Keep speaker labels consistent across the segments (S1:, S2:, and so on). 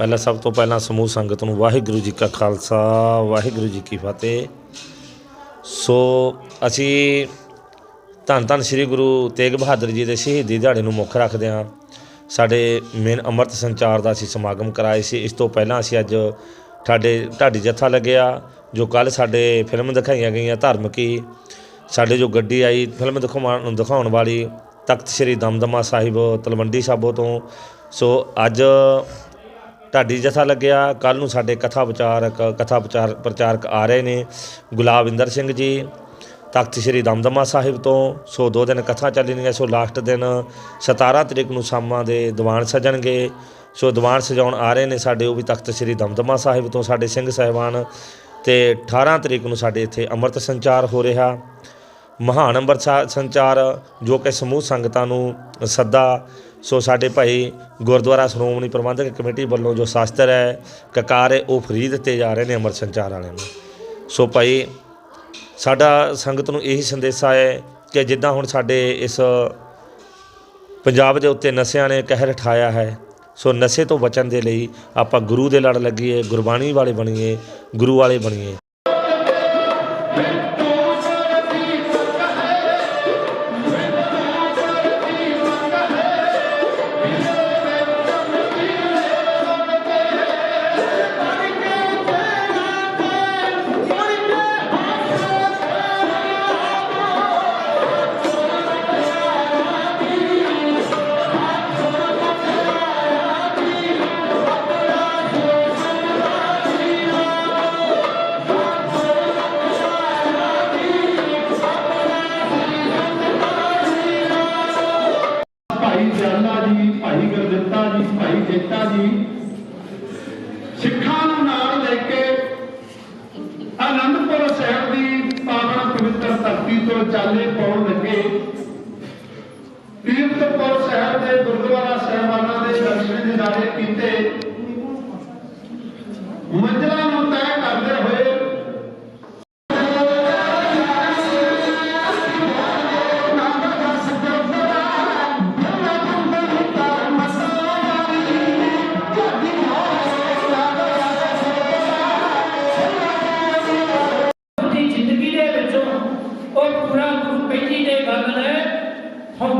S1: ਪਹਿਲਾਂ ਸਭ ਤੋਂ ਪਹਿਲਾਂ ਸਮੂਹ ਸੰਗਤ ਨੂੰ ਵਾਹਿਗੁਰੂ ਜੀ ਕਾ ਖਾਲਸਾ, ਵਾਹਿਗੁਰੂ ਜੀ ਕੀ ਫਤਿਹ। ਸੋ ਅਸੀਂ ਧੰਨ ਧੰਨ ਸ੍ਰੀ ਗੁਰੂ ਤੇਗ ਬਹਾਦਰ ਜੀ ਦੇ ਸ਼ਹੀਦੀ ਦਿਹਾੜੇ ਨੂੰ ਮੁੱਖ ਰੱਖਦੇ ਹਾਂ। ਸਾਡੇ ਮੇਨ ਅੰਮ੍ਰਿਤ ਸੰਚਾਰ ਦਾ ਅਸੀਂ ਸਮਾਗਮ ਕਰਾਏ ਸੀ। ਇਸ ਤੋਂ ਪਹਿਲਾਂ ਅਸੀਂ ਅੱਜ ਸਾਡੇ ਢਾਡੀ ਜੱਥਾ ਲੱਗਿਆ, ਜੋ ਕੱਲ ਸਾਡੇ ਫਿਲਮ ਦਿਖਾਈਆਂ ਗਈਆਂ ਧਾਰਮਿਕੀ। ਸਾਡੇ ਜੋ ਗੱਡੀ ਆਈ, ਫਿਲਮ ਦਿਖਾਉਣ ਦਿਖਾਉਣ ਵਾਲੀ ਤਖਤ ਸ੍ਰੀ ਦਮਦਮਾ ਸਾਹਿਬ ਤਲਵੰਡੀ ਸਾਬੋ ਤੋਂ। ਸੋ ਅੱਜ ਢਾਡੀ ਜਥਾ ਲੱਗਿਆ ਕੱਲ ਨੂੰ ਸਾਡੇ ਕਥਾ ਵਿਚਾਰਕ, ਕਥਾ ਵਿਚਾਰ ਪ੍ਰਚਾਰਕ ਆ ਰਹੇ ਨੇ ਗੁਲਾਬ ਇੰਦਰ ਸਿੰਘ ਜੀ, ਤਖਤ ਸ੍ਰੀ ਦਮਦਮਾ ਸਾਹਿਬ ਤੋਂ, ਸੋ ਦੋ ਦਿਨ ਕਥਾ ਚੱਲਣਗੀਆਂ, ਸੋ ਲਾਸਟ ਦਿਨ 17 ਤਰੀਕ ਨੂੰ ਸ਼ਾਮਾਂ ਦੇ ਦੀਵਾਨ ਸਜਣਗੇ, ਸੋ ਦੀਵਾਨ ਸਜਾਉਣ ਆ ਰਹੇ ਨੇ ਸਾਡੇ ਉਹ ਵੀ ਤਖਤ ਸ੍ਰੀ ਦਮਦਮਾ ਸਾਹਿਬ ਤੋਂ, ਸਾਡੇ ਸਿੰਘ ਸਾਹਿਬਾਨ, ਤੇ 18 ਤਰੀਕ ਨੂੰ ਸਾਡੇ ਇੱਥੇ ਅੰਮ੍ਰਿਤ ਸੰਚਾਰ ਹੋ ਰਿਹਾ। ਮਹਾਨ ਅੰਮ੍ਰਿਤ ਸਾ- ਸੰਚਾਰ ਜੋ ਕਿ ਸਮੂਹ ਸੰਗਤਾਂ ਨੂੰ ਸੱਦਾ ਸੋ ਸਾਡੇ ਭਾਈ ਗੁਰਦੁਆਰਾ ਸ਼੍ਰੋਮਣੀ ਪ੍ਰਬੰਧਕ ਕਮੇਟੀ ਵੱਲੋਂ ਜੋ ਸ਼ਾਸਤਰ ਹੈ, ਕਕਾਰ ਹੈ, ਉਹ ਫਰੀ ਦਿੱਤੇ ਜਾ ਰਹੇ ਨੇ ਅੰਮ੍ਰਿਤ ਸੰਚਾਰ ਵਾਲਿਆਂ ਨੂੰ। ਸੋ ਭਾਈ, ਸਾਡਾ ਸੰਗਤ ਨੂੰ ਇਹੀ ਸੰਦੇਸ਼ਾ ਹੈ ਕਿ ਜਿੱਦਾਂ ਹੁਣ ਸਾਡੇ ਇਸ ਪੰਜਾਬ ਦੇ ਉੱਤੇ ਨਸ਼ਿਆਂ ਨੇ ਕਹਿਰ ਠਾਇਆ ਹੈ, ਸੋ ਨਸ਼ੇ ਤੋਂ ਬਚਣ ਦੇ ਲਈ ਆਪਾਂ ਗੁਰੂ ਦੇ ਲੜ ਲੱਗੀਏ, ਗੁਰਬਾਣੀ ਵਾਲੇ ਬਣੀਏ, ਗੁਰੂ ਵਾਲੇ ਬਣੀਏ।
S2: ਭਾਈ ਜੀ ਭਾਈ ਗੁਰਦਿੱਤਾ ਜੀ ਭਾਈ ਜੇਤਾ ਜੀ ਸਿੱਖਾਂ ਨੂੰ ਨਾਲ ਲੈ ਕੇ ਆਨੰਦਪੁਰ ਸਾਹਿਬ ਦੀ ਪਾਵਨ ਪਵਿੱਤਰ ਧਰਤੀ ਤੋਂ ਚਾਲੇ ਪਾਉਣ ਲੱਗੇ। ਤੀਰਥਪੁਰ ਸਾਹਿਬ ਦੇ ਗੁਰਦੁਆਰਾ ਸਾਹਿਬਾਨਾਂ ਦੇ ਦਰਸ਼ਨ ਦਿਦਾਰੇ ਕੀਤੇ। ਮੰਜਲਾ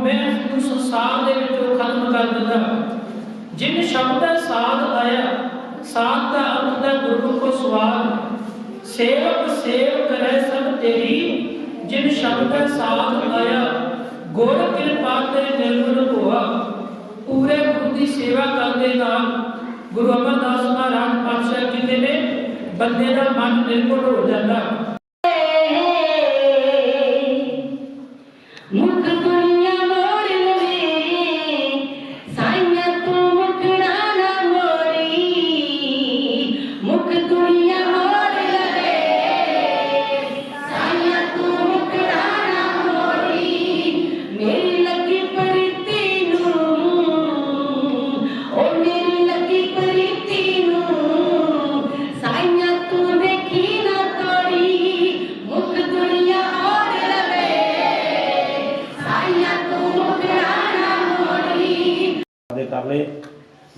S3: ਹਉਮੈ ਨੂੰ ਸੰਸਾਰ ਦੇ ਵਿੱਚੋਂ ਖਤਮ ਕਰ ਦਿੰਦਾ ਜਿਨ ਸ਼ਬਦ ਸਾਧ ਆਇਆ, ਸਾਧ ਦਾ ਅਰਥ ਦਾ ਗੁਰੂ ਕੋ ਸਵਾਦ ਸੇਵਕ ਸੇਵ ਕਰੈ ਸਭ ਤੇਰੀ, ਜਿਨ ਸ਼ਬਦ ਸਾਧ ਆਇਆ, ਗੁਰ ਕਿਰਪਾ ਤੇ ਨਿਰਮਲ ਹੋਆ, ਪੂਰੇ ਗੁਰੂ ਦੀ ਸੇਵਾ ਕਰਦੇ ਨਾਲ, ਗੁਰੂ ਅਮਰਦਾਸ ਮਹਾਰਾਜ ਪਾਤਸ਼ਾਹ ਕਹਿੰਦੇ ਨੇ, ਬੰਦੇ ਦਾ ਮਨ ਨਿਰਮਲ ਹੋ ਜਾਂਦਾ।
S1: ਕਰ ਲਏ।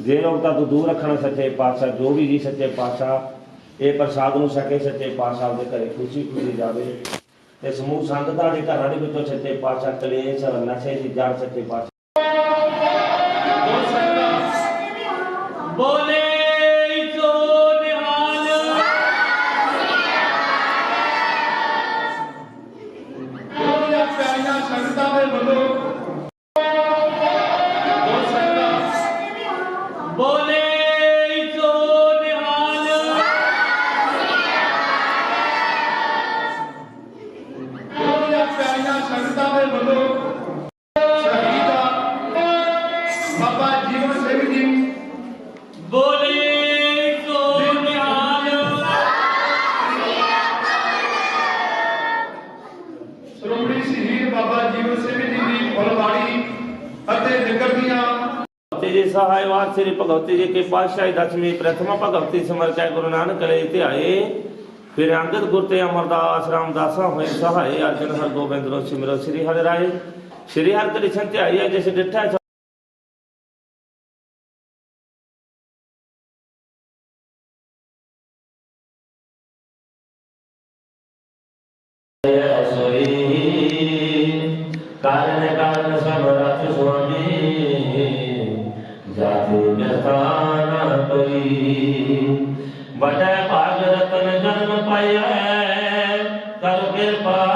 S1: ਜੇ ਲੋਕ ਤਾਂ ਤੋਂ ਦੂਰ ਰੱਖਣਾ ਸੱਚੇ ਪਾਤਸ਼ਾਹ, ਜੋ ਵੀ ਜੀ ਸੱਚੇ ਪਾਤਸ਼ਾਹ, ਇਹ ਪ੍ਰਸਾਦ ਨੂੰ ਸਕੇ ਸੱਚੇ ਪਾਤਸ਼ਾਹ ਦੇ ਘਰੇ ਖੁਸ਼ੀ ਖੁਸ਼ੀ ਜਾਵੇ। ਤੇ ਸਮੂਹ ਸੰਗਤਾਂ ਦੇ ਘਰਾਂ ਦੇ ਵਿੱਚੋਂ ਸੱਚੇ ਪਾਤਸ਼ਾਹ ਕਲੇਸ਼, ਨਸ਼ੇ ਦੀ ਜੜ ਸੱਚੇ ਪਾਤਸ਼ਾਹ।
S3: ਬੋਲੇ
S2: ਦੇ ਵੱਲੋਂ ਸ਼ਹੀਦਾ ਬਾਬਾ ਜੀਵਨ ਸਿੰਘ ਜੀ
S3: ਬੋਲੇ
S2: ਸ਼੍ਰੋਮਣੀ ਸ਼ਹੀਦ ਬਾਬਾ ਜੀਵਨ ਸਿੰਘ ਜੀ ਦੀ ਫੁੱਲਵਾੜੀ ਅਤੇ ਨਗਰ ਦੀਆਂ
S1: ਜੀ ਸਹਾਇ ਸ੍ਰੀ ਭਗਵਤੀ ਜੀ ਕੇ ਪਾਤਸ਼ਾਹੀ ਦਸਵੀਂ ਪ੍ਰਥਮਾ ਭਗਵਤੀ ਸਮਰਚਾ ਗੁਰੂ ਨਾਨਕ ਲੈ ਧਿਆਏ ਫਿਰ ਅੰਗਦ ਗੁਰ ਤੇ ਅਮਰਦਾਸ, ਰਾਮਦਾਸਾ ਹੋਏ ਸਹਾਏ, ਅਰਜਨ ਹਰ ਗੋਬਿੰਦ ਰੋ ਸਿਮਰੋ, ਸ੍ਰੀ ਹਰਿ ਰਾਏ ਸ੍ਰੀ ਹਰਿ ਕ੍ਰਿਸ਼ਨ ਧਿਆਈਐ ਜਿਸ ਡਿਠਾ ਕਾਰਨ ਕਾਰਨ ਜਾਤੀ ਬਿਰਤਾ ਨਾ ਕੋਈ Amen. Bye.